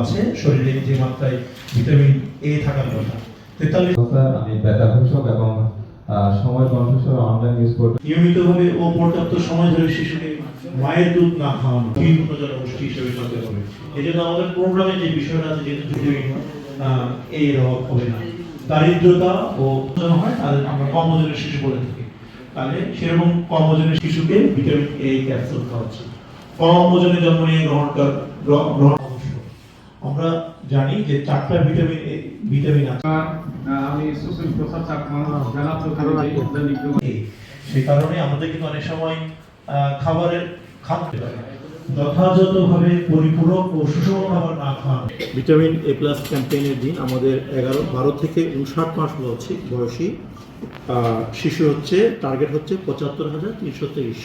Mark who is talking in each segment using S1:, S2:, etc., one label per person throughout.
S1: আছে শরীরে যে মাত্রায় ভিটামিন এ থাকার কথা। তেতাল্লিশ
S2: আমি বেতা ঘোষক এবং সময় কণ্ঠস্বর অনলাইন নিউজ পোর্টাল
S1: নিয়মিতভাবে ও পর্যাপ্ত সময় ধরে শিশুকে মায়ের দুধ না খাওয়ানো পূর্ণ জনগোষ্ঠী হিসেবে চলতে হবে। এই জন্য আমাদের প্রোগ্রামে যে বিষয়টা আছে যেহেতু ভিটামিন আহ, এ এর অভাব হবে না। দারিদ্রতা ও ওজন হয় তাহলে আমরা কম ওজনের শিশু বলে থাকি। তাহলে সেরকম কম ওজনের শিশুকে ভিটামিন এ ক্যাপসুল খাওয়াচ্ছি। কম ওজনে জন্ম নিয়ে গ্রহণ কর- গ্রহণ। আমরা জানি যে চারটা ভিটামিন এ ভিটামিন আছে।
S3: আমি সুশীল প্রসাদ
S1: সেই কারণে আমাদের কিন্তু অনেক সময় আহ, খাবারের খাদ্য যথাযথভাবে পরিপূরক ও সুষম খাবার না খাওয়ানো। ভিটামিন এ প্লাস ক্যাম্পেইনের দিন আমাদের এগারো বারো থেকে উনষাট মাস বয়সী বয়সী আহ, শিশু হচ্ছে টার্গেট হচ্ছে পঁচাত্তর হাজার তিনশো তেইশ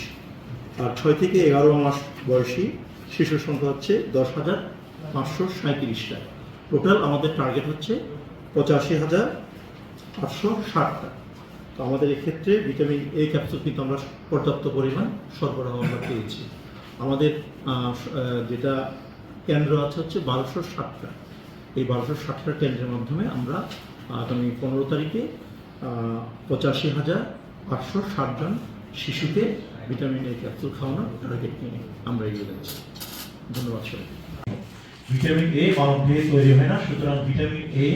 S1: আর ছয় থেকে এগারো মাস বয়সী শিশুর সংখ্যা হচ্ছে দশ হাজার পাঁচশো সাঁত্রিশটা টোটাল আমাদের টার্গেট হচ্ছে পঁচাশি হাজার আটশো ষাটটা তো আমাদের এক্ষেত্রে ভিটামিন এ ক্যাপসুল কিন্তু আমরা পর্যাপ্ত পরিমাণ সরবরাহ আমরা পেয়েছি। আমাদের যেটা কেন্দ্র আছে হচ্ছে বারোশো ষাটটা এই বারোশো ষাটটা কেন্দ্রের মাধ্যমে আমরা আগামী পনেরো তারিখে পঁচাশি হাজার আটশো ষাট জন শিশুকে ভিটামিন এ ক্যাপসুল খাওয়ানোর টার্গেট নিয়ে আমরা এগিয়ে যাচ্ছি। ধন্যবাদ সবাই ভিটামিন এ দেহে তৈরি হয় না সুতরাং ভিটামিন এ